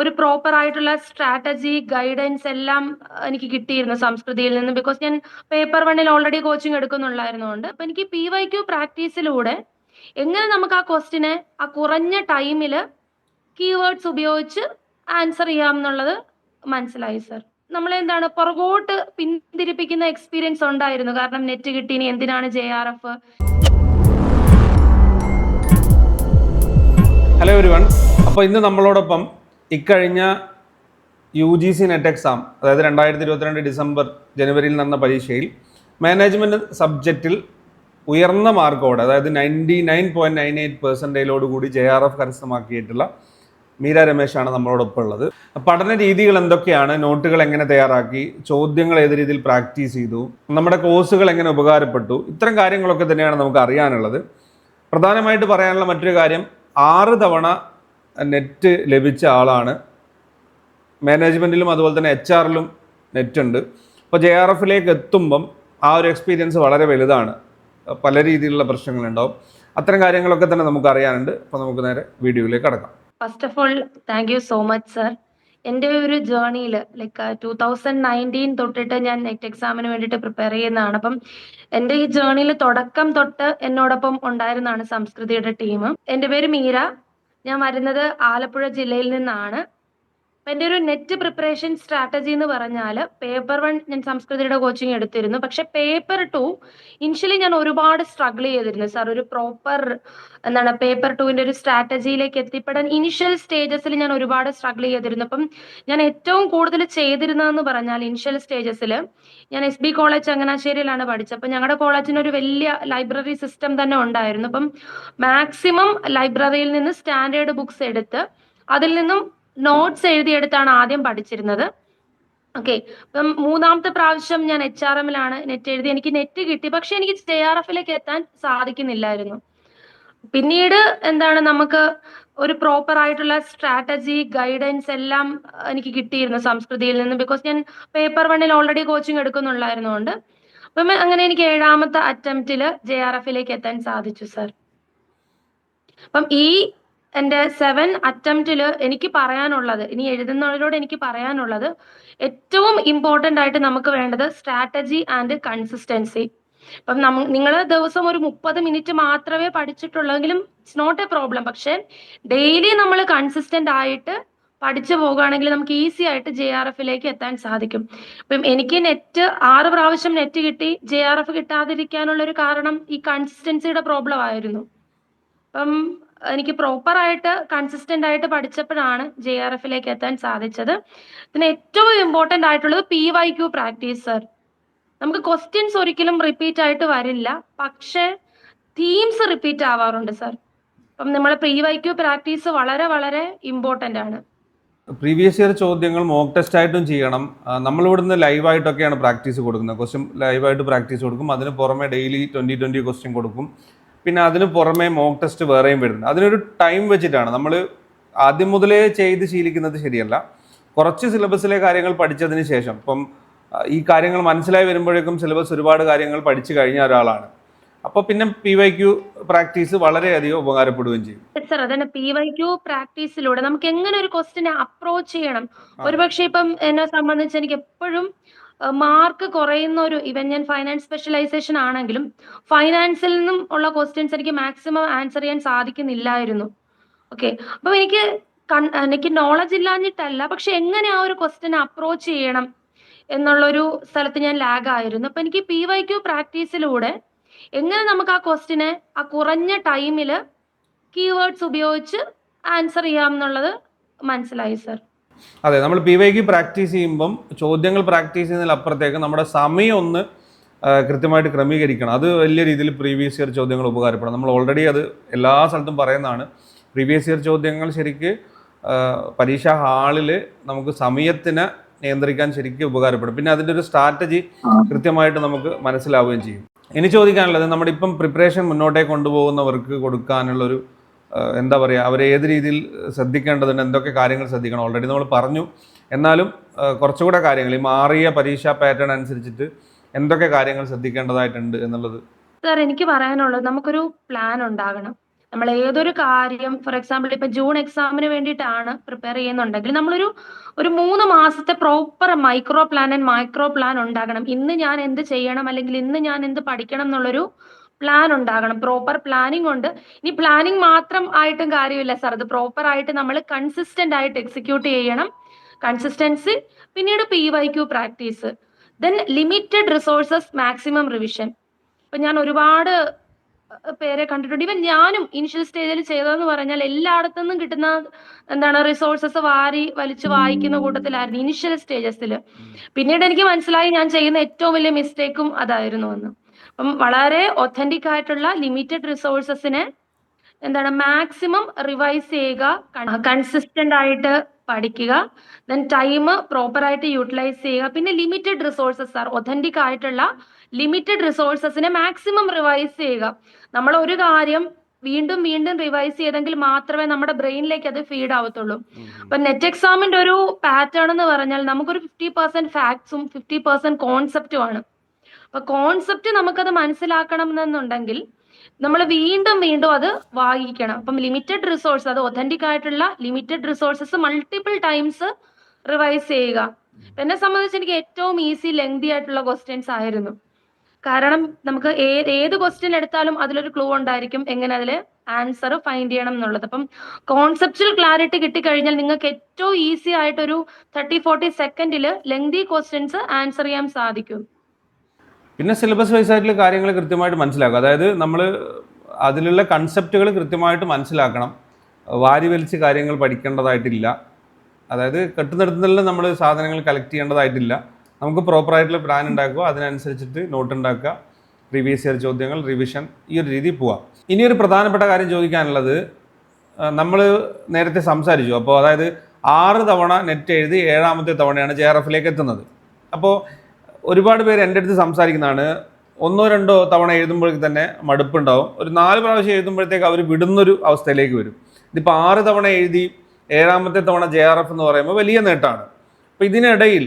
ഒരു പ്രോപ്പർ ആയിട്ടുള്ള strategy guidance എല്ലാം എനിക്ക് കിട്ടിയിരുന്നു സംസ്കൃതിയിൽ നിന്ന്. ബിക്കോസ് ഞാൻ പേപ്പർ വണ്ണിൽ ഓൾറെഡി കോച്ചിങ് എടുക്കുന്നുണ്ടായിരുന്നുകൊണ്ട് അപ്പൊ എനിക്ക് പി വൈ ക്യു പ്രാക്ടീസിലൂടെ എങ്ങനെ നമുക്ക് ആ ക്വസ്റ്റിനെ ആ കുറഞ്ഞ ടൈമിൽ കീവേഡ്സ് ഉപയോഗിച്ച് ആൻസർ ചെയ്യാം എന്നുള്ളത് മനസ്സിലായി സർ നമ്മളെന്താണ് പുറകോട്ട് പിന്തിരിപ്പിക്കുന്ന എക്സ്പീരിയൻസ് ഉണ്ടായിരുന്നു. കാരണം നെറ്റ് കിട്ടി ഇനി എന്തിനാണ് J R F hello every അപ്പോൾ ഇന്ന് നമ്മളോടൊപ്പം ഇക്കഴിഞ്ഞ U G C NET exam അതായത് രണ്ടായിരത്തി ഇരുപത്തിരണ്ട് ഡിസംബർ ജനുവരിയിൽ നടന്ന പരീക്ഷയിൽ മാനേജ്മെന്റ് സബ്ജക്റ്റിൽ ഉയർന്ന മാർക്കോടെ അതായത് ninety nine point nine eight പെർസെന്റേജിലോട് കൂടി ജെ ആർ എഫ് കരസ്ഥമാക്കിയിട്ടുള്ള മീര രമേശാണ് നമ്മളോടൊപ്പം ഉള്ളത് പഠന രീതികൾ എന്തൊക്കെയാണ്? നോട്ടുകൾ എങ്ങനെ തയ്യാറാക്കി? ചോദ്യങ്ങൾ ഏത് രീതിയിൽ പ്രാക്ടീസ് ചെയ്തു? നമ്മുടെ കോഴ്സുകൾ എങ്ങനെ ഉപകാരപ്പെട്ടു? ഇത്തരം കാര്യങ്ങളൊക്കെ തന്നെയാണ് നമുക്ക് അറിയാനുള്ളത്. പ്രധാനമായിട്ട് പറയാനുള്ള മറ്റൊരു കാര്യം ആറ് തവണ നെറ്റ് ലഭിച്ച ആളാണ്. മാനേജ്മെന്റിലും അതുപോലെ തന്നെ എച്ച് ആറിലും നെറ്റ് ഉണ്ട്. അപ്പോൾ ജെ ആർ എഫിലേക്ക് എത്തുമ്പം ആ ഒരു എക്സ്പീരിയൻസ് വളരെ വലുതാണ്. പല രീതിയിലുള്ള പ്രശ്നങ്ങളുണ്ടാവും. അത്തരം കാര്യങ്ങളൊക്കെ തന്നെ നമുക്ക് അറിയാനുണ്ട്. അപ്പോൾ നമുക്ക് നേരെ വീഡിയോയിലേക്ക് കടക്കാം. First of all thank you so much sir എന്റെ ഒരു ജേർണിയിൽ ലൈക്ക് ടൂ തൗസൻഡ് നയന്റീൻ തൊട്ടിട്ട് ഞാൻ നെറ്റ് എക്സാമിന് വേണ്ടിയിട്ട് പ്രിപ്പയർ ചെയ്യുന്നതാണ്. അപ്പം എന്റെ ഈ ജേർണിയിൽ തുടക്കം തൊട്ട് എന്നോടൊപ്പം ഉണ്ടായിരുന്നതാണ് സംസ്കൃതിയുടെ ടീം എന്റെ പേര് മീര. ഞാൻ വരുന്നത് ആലപ്പുഴ ജില്ലയിൽ നിന്നാണ്. എന്റെ ഒരു നെറ്റ് പ്രിപ്പറേഷൻ സ്ട്രാറ്റജി എന്ന് പറഞ്ഞാൽ പേപ്പർ വൺ ഞാൻ സംസ്കൃതിയുടെ കോച്ചിങ് എടുത്തിരുന്നു. പക്ഷെ പേപ്പർ ടു ഇനിഷ്യലി ഞാൻ ഒരുപാട് സ്ട്രഗിൾ ചെയ്തിരുന്നു. സാർ ഒരു പ്രോപ്പർ എന്താണ് പേപ്പർ ടുവിന്റെ ഒരു സ്ട്രാറ്റജിയിലേക്ക് എത്തിപ്പെടാൻ ഇനിഷ്യൽ സ്റ്റേജസിൽ ഞാൻ ഒരുപാട് സ്ട്രഗിൾ ചെയ്തിരുന്നു. അപ്പം ഞാൻ ഏറ്റവും കൂടുതൽ ചെയ്തിരുന്നതെന്ന് പറഞ്ഞാൽ ഇനിഷ്യൽ സ്റ്റേജസിൽ ഞാൻ എസ് ബി കോളേജ് ചങ്ങനാശ്ശേരിയിലാണ് പഠിച്ചത്. അപ്പം ഞങ്ങളുടെ കോളേജിന് ഒരു വലിയ ലൈബ്രറി സിസ്റ്റം തന്നെ ഉണ്ടായിരുന്നു. അപ്പം മാക്സിമം ലൈബ്രറിയിൽ നിന്ന് സ്റ്റാൻഡേർഡ് ബുക്സ് എടുത്ത് അതിൽ നിന്നും നോട്ട്സ് എഴുതിയെടുത്താണ് ആദ്യം പഠിച്ചിരുന്നത്. ഓക്കെ അപ്പം മൂന്നാമത്തെ പ്രാവശ്യം ഞാൻ എച്ച് ആർ എമ്മിലാണ് നെറ്റ് എഴുതി. എനിക്ക് നെറ്റ് കിട്ടി. പക്ഷെ എനിക്ക് ജെ ആർ എഫിലേക്ക് എത്താൻ സാധിക്കുന്നില്ലായിരുന്നു. പിന്നീട് എന്താണ് നമുക്ക് ഒരു പ്രോപ്പർ ആയിട്ടുള്ള സ്ട്രാറ്റജി ഗൈഡൻസ് എല്ലാം എനിക്ക് കിട്ടിയിരുന്നു സംസ്കൃതിയിൽ നിന്ന്. ബിക്കോസ് ഞാൻ പേപ്പർ വണ്ണിൽ ഓൾറെഡി കോച്ചിങ് എടുക്കുന്നുള്ളായിരുന്നുകൊണ്ട് അപ്പം അങ്ങനെ എനിക്ക് ഏഴാമത്തെ അറ്റംപ്റ്റിൽ ജെ ആർ എഫിലേക്ക് എത്താൻ സാധിച്ചു സാർ അപ്പം ഈ എന്റെ സെവൻ അറ്റംപ്റ്റിൽ എനിക്ക് പറയാനുള്ളത് ഇനി എഴുതുന്നവരോട് എനിക്ക് പറയാനുള്ളത് ഏറ്റവും ഇമ്പോർട്ടന്റ് ആയിട്ട് നമുക്ക് വേണ്ടത് സ്ട്രാറ്റജി ആൻഡ് കൺസിസ്റ്റൻസി അപ്പം നമ്മ നിങ്ങൾ ദിവസം ഒരു മുപ്പത് മിനിറ്റ് മാത്രമേ പഠിച്ചിട്ടുള്ളെങ്കിലും ഇറ്റ്സ് നോട്ട് എ പ്രോബ്ലം പക്ഷെ ഡെയിലി നമ്മൾ കൺസിസ്റ്റന്റ് ആയിട്ട് പഠിച്ചു പോകുകയാണെങ്കിൽ നമുക്ക് ഈസി ആയിട്ട് ജെ ആർ എഫിലേക്ക് എത്താൻ സാധിക്കും. ഇപ്പം എനിക്ക് നെറ്റ് ആറ് പ്രാവശ്യം നെറ്റ് കിട്ടി ജെ ആർ എഫ് കിട്ടാതിരിക്കാനുള്ള ഒരു കാരണം ഈ കൺസിസ്റ്റൻസിയുടെ പ്രോബ്ലം ആയിരുന്നു. അപ്പം എനിക്ക് പ്രോപ്പർ ആയിട്ട് കൺസിസ്റ്റന്റ് ആയിട്ട് പഠിച്ചപ്പോഴാണ് ജെ ആർ എഫിലേക്ക് എത്താൻ സാധിച്ചത്. പിന്നെ ഏറ്റവും ഇമ്പോർട്ടന്റ് ആയിട്ടുള്ളത് P Y Q practice sir നമുക്ക് ക്വസ്റ്റ്യൻസ് ഒരിക്കലും റിപ്പീറ്റ് ആയിട്ട് വരില്ല. പക്ഷേ തീംസ് റിപ്പീറ്റ് ആവാറുണ്ട് സർ അപ്പം നമ്മളെ പ്രീ വൈ ക്യു പ്രാക്ടീസ് വളരെ വളരെ ഇമ്പോർട്ടന്റ് ആണ്. പ്രീവിയസ് ഇയർ ചോദ്യങ്ങൾ മോക്ക് ടെസ്റ്റ് ആയിട്ടും ചെയ്യണം. നമ്മൾ നമ്മളിവിടുന്ന് ലൈവായിട്ടൊക്കെയാണ് പ്രാക്ടീസ് കൊടുക്കുന്നത്. ക്വസ്റ്റ്യൻ ലൈവായിട്ട് പ്രാക്ടീസ് കൊടുക്കും. അതിന് പുറമെ ഡെയിലി ട്വന്റി ട്വന്റി ക്വസ്റ്റ്യൻ കൊടുക്കും. പിന്നെ അതിന് പുറമെ മോക്ക് ടെസ്റ്റ് വേറെയും വരുന്നുണ്ട്. അതിനൊരു ടൈം വെച്ചിട്ടാണ്. നമ്മൾ ആദ്യം മുതലേ ചെയ്ത് ശീലിക്കുന്നത് ശരിയല്ല. കുറച്ച് സിലബസിലെ കാര്യങ്ങൾ പഠിച്ചതിന് ശേഷം ഇപ്പം ഈ കാര്യങ്ങൾ മനസ്സിലായി വരുമ്പോഴേക്കും സിലബസ് ഒരുപാട് കാര്യങ്ങൾ പഠിച്ചു കഴിഞ്ഞ ഒരാളാണ്. അപ്പൊ പിന്നെ പി വൈ ക്യു പ്രാക്ടീസ് വളരെയധികം ഉപകാരപ്പെടുകയും ചെയ്യും. സർ അതന്നെ പി വൈ ക്യു പ്രാക്ടീസിലൂടെ നമുക്ക് എങ്ങനെ ഒരു ക്വസ്റ്റിനെ അപ്രോച്ച് ചെയ്യണം? ഒരുപക്ഷെ ഇപ്പം എന്നെ സംബന്ധിച്ച് എനിക്ക് എപ്പോഴും മാർക്ക് കുറയുന്ന ഒരു ഇവൻ ഞാൻ ഫൈനാൻസ് സ്പെഷ്യലൈസേഷൻ ആണെങ്കിലും ഫൈനാൻസിൽ നിന്നും ഉള്ള ക്വസ്റ്റ്യൻസ് എനിക്ക് മാക്സിമം ആൻസർ ചെയ്യാൻ സാധിക്കുന്നില്ലായിരുന്നു. ഓക്കെ അപ്പൊ എനിക്ക് എനിക്ക് നോളജ് ഇല്ലാഞ്ഞിട്ടല്ല പക്ഷെ എങ്ങനെ ആ ഒരു ക്വസ്റ്റ്യൻ അപ്രോച്ച് ചെയ്യണം എന്നുള്ളൊരു സ്ഥലത്ത് ഞാൻ ലാഗ് ആയിരുന്നു. അപ്പൊ എനിക്ക് പി വൈ ക്യു പ്രാക്ടീസിലൂടെ എങ്ങനെ നമുക്ക് ആ ക്വസ്റ്റിനെ ആ കുറഞ്ഞ ടൈമിൽ കീവേഡ്സ് ഉപയോഗിച്ച് ആൻസർ ചെയ്യാം എന്നുള്ളത് മനസ്സിലായി സർ അതെ നമ്മൾ പി വൈക്ക് പ്രാക്ടീസ് ചെയ്യുമ്പം ചോദ്യങ്ങൾ പ്രാക്ടീസ് ചെയ്യുന്നതിലപ്പുറത്തേക്ക് നമ്മുടെ സമയം ഒന്ന് കൃത്യമായിട്ട് ക്രമീകരിക്കണം. അത് വലിയ രീതിയിൽ പ്രീവിയസ് ഇയർ ചോദ്യങ്ങൾ ഉപകാരപ്പെടും. നമ്മൾ ഓൾറെഡി അത് എല്ലാ സ്ഥലത്തും പറയുന്നതാണ്. പ്രീവിയസ് ഇയർ ചോദ്യങ്ങൾ ശരിക്ക് പരീക്ഷാ ഹാളിൽ നമുക്ക് സമയത്തിന് നിയന്ത്രിക്കാൻ ശരിക്കും ഉപകാരപ്പെടും. പിന്നെ അതിന്റെ ഒരു സ്ട്രാറ്റജി കൃത്യമായിട്ട് നമുക്ക് മനസ്സിലാവുകയും ചെയ്യും. ഇനി ചോദിക്കാനുള്ളത് നമ്മുടെ ഇപ്പം പ്രിപ്പറേഷൻ മുന്നോട്ടേ കൊണ്ടുപോകുന്നവർക്ക് കൊടുക്കാനുള്ളൊരു എന്താ പറയുക അവരെ ഏത് രീതിയിൽ ശ്രദ്ധിക്കേണ്ടതുണ്ട് എന്തൊക്കെ കാര്യങ്ങൾ ശ്രദ്ധിക്കണം ഓൾറെഡി നമ്മൾ പറഞ്ഞു. എന്നാലും കുറച്ചുകൂടെ കാര്യങ്ങൾ ഈ മാറിയ പരീക്ഷാ പാറ്റേൺ അനുസരിച്ചിട്ട് എന്തൊക്കെ കാര്യങ്ങൾ ശ്രദ്ധിക്കേണ്ടതായിട്ടുണ്ട് എന്നുള്ളത്. സാർ എനിക്ക് പറയാനുള്ളത് നമുക്കൊരു പ്ലാൻ ഉണ്ടാകണം. നമ്മൾ ഏതൊരു കാര്യം ഫോർ എക്സാമ്പിൾ ഇപ്പൊ ജൂൺ എക്സാമിന് വേണ്ടിയിട്ടാണ് പ്രിപ്പയർ ചെയ്യുന്നുണ്ടെങ്കിൽ നമ്മളൊരു ഒരു മൂന്ന് മാസത്തെ proper micro plan and micro plan ഉണ്ടാകണം. ഇന്ന് ഞാൻ എന്ത് ചെയ്യണം അല്ലെങ്കിൽ ഇന്ന് ഞാൻ എന്ത് പഠിക്കണം എന്നുള്ളൊരു പ്ലാൻ ഉണ്ടാകണം. പ്രോപ്പർ പ്ലാനിങ് ഉണ്ട്. ഇനി പ്ലാനിങ് മാത്രം ആയിട്ടും കാര്യമില്ല സാർ അത് പ്രോപ്പർ ആയിട്ട് നമ്മൾ കൺസിസ്റ്റന്റ് ആയിട്ട് എക്സിക്യൂട്ട് ചെയ്യണം. കൺസിസ്റ്റൻസി പിന്നീട് P Y Q practice then limited resources maximum revision ഇപ്പൊ ഞാൻ ഒരുപാട് പേരെ കണ്ടിട്ടുണ്ട്. ഇവൻ ഞാനും ഇനിഷ്യൽ സ്റ്റേജിൽ ചെയ്തതെന്ന് പറഞ്ഞാൽ എല്ലായിടത്തു നിന്നും കിട്ടുന്ന എന്താണ് റിസോഴ്സസ് വാരി വലിച്ചു വായിക്കുന്ന കൂട്ടത്തിലായിരുന്നു ഇനിഷ്യൽ സ്റ്റേജസിൽ പിന്നീട് എനിക്ക് മനസ്സിലായി ഞാൻ ചെയ്യുന്ന ഏറ്റവും വലിയ മിസ്റ്റേക്കും അതായിരുന്നു എന്ന് അപ്പം വളരെ ഒത്തന്റിക് ആയിട്ടുള്ള ലിമിറ്റഡ് റിസോഴ്സസിനെ എന്താണ് മാക്സിമം റിവൈസ് ചെയ്യുക കൺസിസ്റ്റന്റ് ആയിട്ട് പഠിക്കുക ദെൻ ടൈം പ്രോപ്പർ ആയിട്ട് യൂട്ടിലൈസ് ചെയ്യുക. പിന്നെ ലിമിറ്റഡ് റിസോഴ്സസ് ആർ ഒതന്റിക് ആയിട്ടുള്ള ലിമിറ്റഡ് റിസോഴ്സസിനെ മാക്സിമം റിവൈസ് ചെയ്യുക. നമ്മൾ ഒരു കാര്യം വീണ്ടും വീണ്ടും റിവൈസ് ചെയ്തെങ്കിൽ മാത്രമേ നമ്മുടെ ബ്രെയിനിലേക്ക് അത് ഫീഡ് ആവത്തുള്ളൂ. അപ്പൊ നെറ്റ് എക്സാമിന്റെ ഒരു പാറ്റേൺ എന്ന് പറഞ്ഞാൽ നമുക്കൊരു ഫിഫ്റ്റി പെർസെന്റ് ഫാക്ട്സും ഫിഫ്റ്റി പെർസെന്റ് കോൺസെപ്റ്റും ആണ്. അപ്പൊ കോൺസെപ്റ്റ് നമുക്കത് മനസ്സിലാക്കണം എന്നുണ്ടെങ്കിൽ നമ്മൾ വീണ്ടും വീണ്ടും അത് വായിക്കണം. അപ്പം ലിമിറ്റഡ് റിസോഴ്സ് അത് ഒതന്റിക് ആയിട്ടുള്ള limited resources multiple times revise ചെയ്യുക. എന്നെ സംബന്ധിച്ച് എനിക്ക് ഏറ്റവും ഈസി ലെങ്തി ആയിട്ടുള്ള ക്വസ്റ്റ്യൻസ് ആയിരുന്നു. കാരണം നമുക്ക് ഏത് ക്വസ്റ്റ്യൻ എടുത്താലും അതിലൊരു ക്ലൂ ഉണ്ടായിരിക്കും എങ്ങനെ അതിൽ ആൻസർ ഫൈൻഡ് ചെയ്യണം എന്നുള്ളത്. അപ്പം കോൺസെപ്റ്റൽ ക്ലാരിറ്റി കിട്ടിക്കഴിഞ്ഞാൽ നിങ്ങൾക്ക് ഏറ്റവും ഈസി ആയിട്ടൊരു തേർട്ടി ഫോർട്ടി സെക്കൻഡിൽ ലെങ്തി ക്വസ്റ്റ്യൻസ് ആൻസർ ചെയ്യാൻ സാധിക്കും. പിന്നെ സിലബസ് വൈസ് ആയിട്ടുള്ള കാര്യങ്ങൾ കൃത്യമായിട്ട് മനസ്സിലാക്കുക അതായത് നമ്മൾ അതിലുള്ള കൺസെപ്റ്റുകൾ കൃത്യമായിട്ട് മനസ്സിലാക്കണം. വാരി വലിച്ച് കാര്യങ്ങൾ പഠിക്കേണ്ടതായിട്ടില്ല. അതായത് കെട്ടുന്നിടത്തുനിന്നെല്ലാം നമ്മൾ സാധനങ്ങൾ കളക്ട് ചെയ്യേണ്ടതായിട്ടില്ല. നമുക്ക് പ്രോപ്പറായിട്ടുള്ള പ്ലാൻ ഉണ്ടാക്കുക. അതിനനുസരിച്ചിട്ട് നോട്ട് ഉണ്ടാക്കുക. പ്രീവിയസ് ഇയർ ചോദ്യങ്ങൾ റിവിഷൻ ഈ ഒരു രീതിയിൽ പോവാം. ഇനിയൊരു പ്രധാനപ്പെട്ട കാര്യം ചോദിക്കാനുള്ളത് നമ്മൾ നേരത്തെ സംസാരിച്ചു. അപ്പോൾ അതായത് ആറ് തവണ നെറ്റ് എഴുതി ഏഴാമത്തെ തവണയാണ് ജെ ആർ എഫിലേക്ക് എത്തുന്നത്. അപ്പോൾ ഒരുപാട് പേര് എന്റെ അടുത്ത് സംസാരിക്കുന്നതാണ്. ഒന്നോ രണ്ടോ തവണ എഴുതുമ്പോഴേക്ക് തന്നെ മടുപ്പുണ്ടാവും. ഒരു നാല് പ്രാവശ്യം എഴുതുമ്പോഴത്തേക്ക് അവർ വിടുന്നൊരു അവസ്ഥയിലേക്ക് വരും. ഇതിപ്പോൾ ആറ് തവണ എഴുതി ഏഴാമത്തെ തവണ ജെ ആർ എഫ് എന്ന് പറയുമ്പോൾ വലിയ നേട്ടമാണ്. അപ്പോൾ ഇതിനിടയിൽ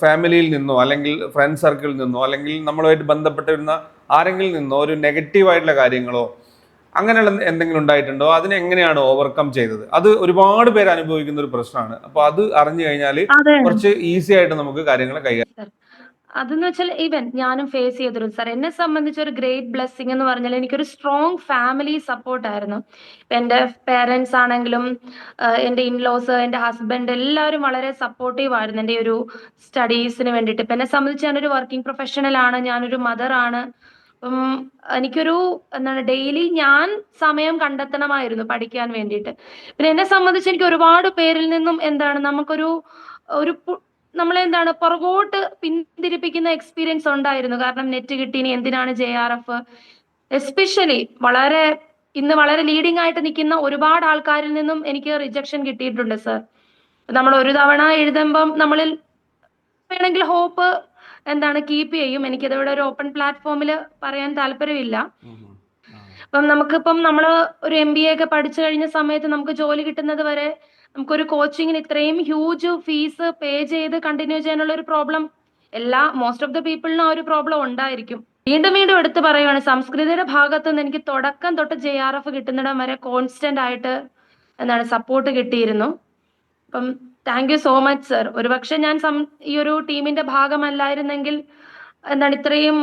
ഫാമിലിയിൽ നിന്നോ അല്ലെങ്കിൽ ഫ്രണ്ട് സർക്കിളിൽ നിന്നോ അല്ലെങ്കിൽ നമ്മളുമായിട്ട് ബന്ധപ്പെട്ടിരുന്ന ആരെങ്കിലും നിന്നോ ഒരു നെഗറ്റീവായിട്ടുള്ള കാര്യങ്ങളോ അങ്ങനെയുള്ള എന്തെങ്കിലും ഉണ്ടായിട്ടുണ്ടോ? അതിനെ എങ്ങനെയാണ് ഓവർകം ചെയ്തത്? അത് ഒരുപാട് പേര് അനുഭവിക്കുന്ന ഒരു പ്രശ്നമാണ്. അപ്പോൾ അത് അറിഞ്ഞു കഴിഞ്ഞാൽ കുറച്ച് ഈസി ആയിട്ട് നമുക്ക് കാര്യങ്ങൾ കൈകാര്യം അതെന്ന് വെച്ചാൽ ഈവൻ ഞാനും ഫേസ് ചെയ്തൊരു സാർ എന്നെ സംബന്ധിച്ച് ഒരു ഗ്രേറ്റ് ബ്ലെസ്സിങ് എന്ന് പറഞ്ഞാൽ എനിക്കൊരു സ്ട്രോങ് ഫാമിലി സപ്പോർട്ട് ആയിരുന്നു. എന്റെ പേരൻസ് ആണെങ്കിലും എന്റെ ഇൻലോസ് എന്റെ ഹസ്ബൻഡ് എല്ലാവരും വളരെ സപ്പോർട്ടീവ് ആയിരുന്നു എന്റെ ഒരു സ്റ്റഡീസിന് വേണ്ടിയിട്ട്. ഇപ്പൊ എന്നെ സംബന്ധിച്ച് ഞാനൊരു വർക്കിംഗ് പ്രൊഫഷണൽ ആണ് ഞാനൊരു മദർ ആണ്. അപ്പം എനിക്കൊരു എന്താണ് ഡെയിലി ഞാൻ സമയം കണ്ടെത്തണമായിരുന്നു പഠിക്കാൻ വേണ്ടിയിട്ട്. പിന്നെ എന്നെ സംബന്ധിച്ച് എനിക്ക് ഒരുപാട് പേരിൽ നിന്നും എന്താണ് നമുക്കൊരു ഒരു നമ്മളെ എന്താണ് പുറകോട്ട് പിന്തിരിപ്പിക്കുന്ന എക്സ്പീരിയൻസ് ഉണ്ടായിരുന്നു. കാരണം നെറ്റ് കിട്ടി ഇനി എന്തിനാണ് ജെ ആർ എഫ് എസ്പെഷ്യലി വളരെ ഇന്ന് വളരെ ലീഡിംഗ് ആയിട്ട് നിൽക്കുന്ന ഒരുപാട് ആൾക്കാരിൽ നിന്നും എനിക്ക് റിജക്ഷൻ കിട്ടിയിട്ടുണ്ട് സർ നമ്മൾ ഒരു തവണ എഴുതുമ്പം നമ്മളിൽ വേണമെങ്കിൽ ഹോപ്പ് എന്താണ് കീപ്പ് ചെയ്യും. എനിക്ക് ഇവിടെ ഒരു ഓപ്പൺ പ്ലാറ്റ്ഫോമിൽ പറയാൻ താല്പര്യമില്ല. അപ്പം നമുക്കിപ്പം നമ്മൾ ഒരു എം ബി എ ഒക്കെ പഠിച്ചു കഴിഞ്ഞ സമയത്ത് നമുക്ക് ജോലി കിട്ടുന്നത് വരെ നമുക്കൊരു കോച്ചിങ്ങിന് ഇത്രയും ഹ്യൂജ് ഫീസ് പേ ചെയ്ത് കണ്ടിന്യൂ ചെയ്യാനുള്ള ഒരു പ്രോബ്ലം എല്ലാ മോസ്റ്റ് ഓഫ് ദ പീപ്പിളിനും ആ ഒരു പ്രോബ്ലം ഉണ്ടായിരിക്കും. വീണ്ടും വീണ്ടും എടുത്തു പറയുവാണ് സംസ്കൃതിയുടെ ഭാഗത്ത് നിന്ന് എനിക്ക് തുടക്കം തൊട്ട് ജെ ആർ എഫ് കിട്ടുന്നിടം വരെ കോൺസ്റ്റന്റ് ആയിട്ട് എന്താണ് സപ്പോർട്ട് കിട്ടിയിരുന്നു. അപ്പം thank you so much sir ഒരുപക്ഷെ ഞാൻ ഈ ഒരു ടീമിന്റെ ഭാഗമല്ലായിരുന്നെങ്കിൽ എന്താണ് ഇത്രയും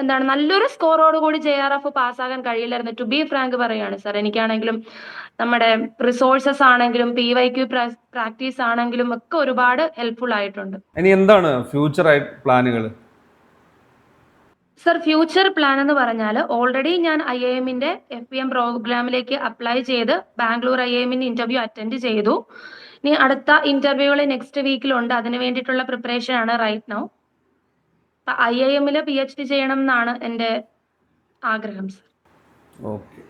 എന്താണ് നല്ലൊരു സ്കോറോട് കൂടി ജെ ആർ എഫ് പാസ്സാകാൻ കഴിയില്ലായിരുന്നു. ടു ബി ഫ്രാങ്ക് പറയാണ് സാർ എനിക്കാണെങ്കിലും നമ്മുടെ റിസോഴ്സസ് ആണെങ്കിലും പി വൈ ക്യു പ്രാക്ടീസ് ആണെങ്കിലും ഒക്കെ ഒരുപാട് ഹെൽപ്ഫുൾ ആയിട്ടുണ്ട്. ഇനി എന്താണ് ഫ്യൂച്ചർ പ്ലാനുകൾ? സർ ഫ്യൂച്ചർ പ്ലാൻ എന്ന് പറഞ്ഞാൽ ഓൾറെഡി ഞാൻ ഐ ഐ എമ്മിന്റെ എഫ് പി എം പ്രോഗ്രാമിലേക്ക് അപ്ലൈ ചെയ്ത് ബാംഗ്ലൂർ ഐ ഐ എമ്മിന്റെ ഇന്റർവ്യൂ അറ്റൻഡ് ചെയ്തു. ഇനി അടുത്ത ഇന്റർവ്യൂകൾ നെക്സ്റ്റ് വീക്കിലുണ്ട് അതിന് വേണ്ടിയിട്ടുള്ള പ്രിപ്പറേഷൻ ആണ് റൈറ്റ് നൗ ഐ ഐ എമ്മിൽ പി എച്ച് ഡി ചെയ്യണം എന്നാണ് എന്റെ ആഗ്രഹം സർ. ഓക്കെ.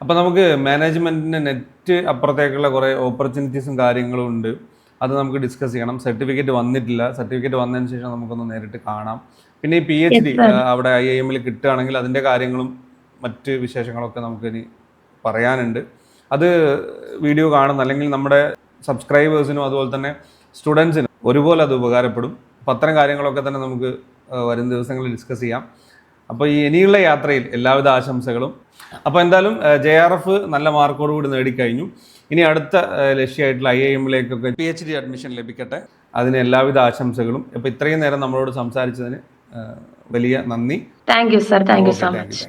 അപ്പോൾ നമുക്ക് മാനേജ്മെന്റിന്റെ നെറ്റ് അപ്പുറത്തേക്കുള്ള കുറേ ഓപ്പർച്യൂണിറ്റീസും കാര്യങ്ങളും ഉണ്ട്. അത് നമുക്ക് ഡിസ്കസ് ചെയ്യണം. സർട്ടിഫിക്കറ്റ് വന്നിട്ടില്ല. സർട്ടിഫിക്കറ്റ് വന്നതിന് ശേഷം നമുക്കൊന്ന് നേരിട്ട് കാണാം. പിന്നെ ഈ പി എച്ച് ഡി. അവിടെ ഐ ഐ എമ്മിൽ കിട്ടുകയാണെങ്കിൽ അതിന്റെ കാര്യങ്ങളും മറ്റ് വിശേഷങ്ങളൊക്കെ നമുക്ക് ഇനി പറയാനുണ്ട്. അത് വീഡിയോ കാണുന്ന അല്ലെങ്കിൽ നമ്മുടെ സബ്സ്ക്രൈബേഴ്സിനും അതുപോലെ തന്നെ സ്റ്റുഡൻസിനും ഒരുപോലെ അത് ഉപകാരപ്പെടും. അപ്പം അത്തരം കാര്യങ്ങളൊക്കെ തന്നെ നമുക്ക് വരും ദിവസങ്ങളിൽ ഡിസ്കസ് ചെയ്യാം. അപ്പോൾ ഈ ഇനിയുള്ള യാത്രയിൽ എല്ലാവിധ ആശംസകളും. അപ്പോൾ എന്തായാലും ജെ ആർ എഫ് നല്ല മാർക്കോടുകൂടി നേടിക്കഴിഞ്ഞു. ഇനി അടുത്ത ലക്ഷ്യമായിട്ടുള്ള ഐ ഐ എമ്മിലേക്കൊക്കെ പി എച്ച് ഡി അഡ്മിഷൻ ലഭിക്കട്ടെ. അതിന് എല്ലാവിധ ആശംസകളും. അപ്പോൾ ഇത്രയും നേരം നമ്മളോട് സംസാരിച്ചതിന് വലിയ നന്ദി. Thank you sir thank you so much.